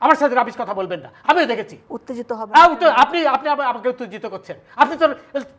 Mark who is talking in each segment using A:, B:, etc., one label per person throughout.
A: আমার সাথে রাবিশ কথা বলবেন না। আমিও দেখেছি।
B: উত্তেজিত হবে
A: আহ, তো আপনি আপনি আমা- আমাকে উত্তেজিত করছেন। আপনি তো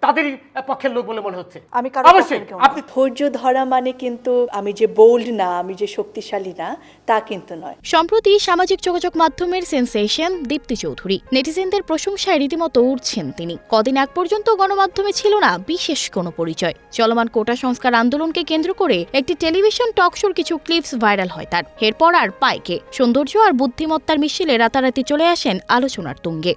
A: তাদেরই পক্ষের লোক বলে মনে হচ্ছে।
B: আমি কারও
A: অবশ্যই
B: পক্ষের কেউ না।
A: আপনি
C: ধৈর্য ধরা মানে কিন্তু আমি যে বোল্ড না আমি যে শক্তিশালী না তা কিন্তু নয়।
D: সম্প্রতি সামাজিক যোগাযোগ মাধ্যমের সেন্সেশন দীপ্তি চৌধুরী। নেটিজেনদের প্রশংসায় রীতিমতো উঠছেন তিনি। কদিন আগ পর্যন্ত গণমাধ্যমে ছিল না বিশেষ কোনো পরিচয়। চলমান কোটা সংস্কার আন্দোলনকে কেন্দ্র করে একটি টেলিভিশন টক শোর কিছু ক্লিপস ভাইরাল হয় তার। এরপর আর পায়কে সৌন্দর্য আর বুদ্ধিমত্তার মিছিলে রাতারাতি চলে আসেন আলোচনার তুঙ্গে।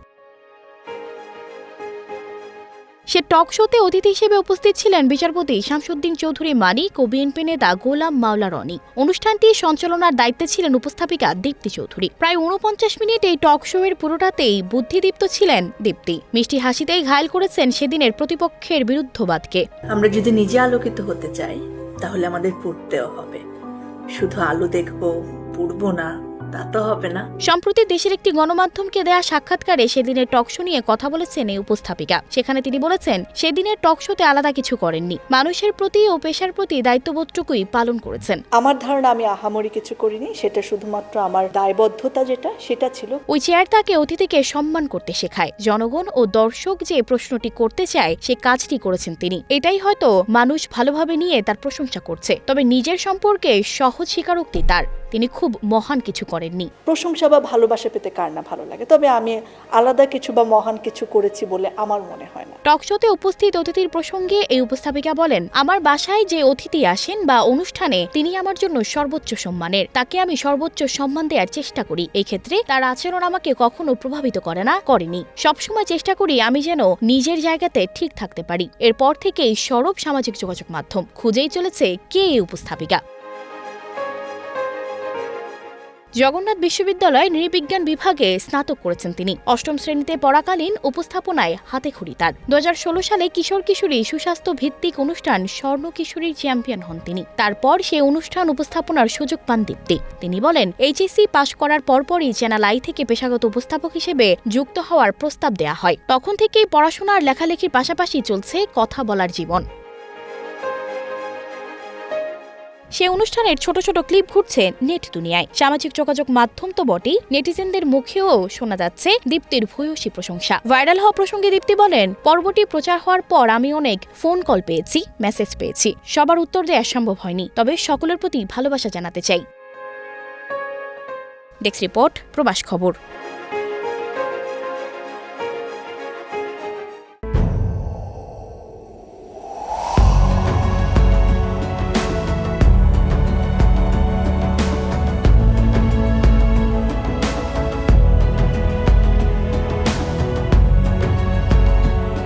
D: সে টক শোতে অতিথি হিসেবে উপস্থিত ছিলেন বিচারপতি শামসুদ্দিন চৌধুরী মানিক ও বিএনপি নেতা গোলাম মাওলা রনি। অনুষ্ঠানটি সঞ্চালনার দায়িত্বে ছিলেন উপস্থাপিকা দীপ্তি চৌধুরী। প্রায় উনপঞ্চাশ মিনিট এই টক শো এর পুরোটাতেই বুদ্ধিদীপ্ত ছিলেন দীপ্তি। মিষ্টি হাসিতেই ঘায়ল করেছেন সেদিনের প্রতিপক্ষের বিরুদ্ধবাদকে।
C: আমরা যদি নিজে আলোকিত হতে চাই, তাহলে আমাদের পড়তেও হবে। শুধু আলো দেখব, পড়ব না। তা তো হবে না।
D: সম্প্রতি দেশের একটি গণমাধ্যমকে দেয়া সাক্ষাৎকারে সেদিনের টক শো নিয়ে কথা বলেছেন এই উপস্থাপিকা। সেখানে তিনি বলেছেন সেদিনের টক শোতে আলাদা কিছু করেননি। মানুষের প্রতি ও পেশার প্রতি দায়িত্ববোধটুকুই পালন করেছেন।
C: আমার ধারণা আমি আহামরি কিছু করিনি। সেটা শুধুমাত্র আমার দায়বদ্ধতা যেটা সেটা ছিল।
D: ওই চেয়ার তাকে অতিথিকে সম্মান করতে শেখায়। জনগণ ও দর্শক যে প্রশ্নটি করতে চায় সে কাজটি করেছেন তিনি। এটাই হয়তো মানুষ ভালোভাবে নিয়ে তার প্রশংসা করছে। তবে নিজের সম্পর্কে সহজ স্বীকারোক্তি তার। তিনি খুব মহান কিছু করেননি।
C: প্রশংসা বা ভালোবাসা পেতে কার না ভালো লাগে? তবে আমি আলাদা কিছু বা মহান কিছু করেছি বলে আমার মনে হয় না।
D: টকশোতে উপস্থিত অতিথির প্রসঙ্গে এই উপস্থাপিকা বলেন আমার বাসায় যে অতিথি আসেন বা অনুষ্ঠানে তিনি আমার জন্য সর্বোচ্চ সম্মানের। তাকে আমি সর্বোচ্চ সম্মান দেওয়ার চেষ্টা করি। এই ক্ষেত্রে তার আচরণ আমাকে কখনো প্রভাবিত করে না করেনি। সবসময় চেষ্টা করি আমি যেন নিজের জায়গাতে ঠিক থাকতে পারি। এরপর থেকেই সরব সামাজিক যোগাযোগ মাধ্যম। খুঁজেই চলেছে কে এই উপস্থাপিকা? জগন্নাথ বিশ্ববিদ্যালয় নৃবিজ্ঞান বিভাগে স্নাতক করেছেন তিনি। অষ্টম শ্রেণীতে পড়াকালীন উপস্থাপনায় হাতে খড়ি তার। দু হাজার ষোলো সালে কিশোর কিশোরী সুস্বাস্থ্য ভিত্তিক অনুষ্ঠান স্বর্ণ কিশোরীর চ্যাম্পিয়ন হন তিনি। তারপর সেই অনুষ্ঠান উপস্থাপনার সুযোগ পান দীপ্তি। তিনি বলেন, এইচএসসি পাশ করার পরপরই চ্যানেল আই থেকে পেশাগত উপস্থাপক হিসেবে যুক্ত হওয়ার প্রস্তাব দেয়া হয়। তখন থেকেই পড়াশোনার লেখালেখির পাশাপাশি চলছে কথা বলার জীবন। সে অনুষ্ঠানের ছোট ছোট ক্লিপ ঘুরছে নেট দুনিয়ায়। সামাজিক যোগাযোগ মাধ্যম তো বটেই। নেটিজেনদের মুখেও শোনা যাচ্ছে দীপ্তির ভূয়সী প্রশংসা। ভাইরাল হওয়া প্রসঙ্গে দীপ্তি বলেন, পর্বটি প্রচার হওয়ার পর আমি অনেক ফোন কল পেয়েছি, মেসেজ পেয়েছি। সবার উত্তর দেওয়া সম্ভব হয়নি, তবে সকলের প্রতি ভালোবাসা জানাতে চাই। ডেস্ক রিপোর্ট, প্রবাস খবর।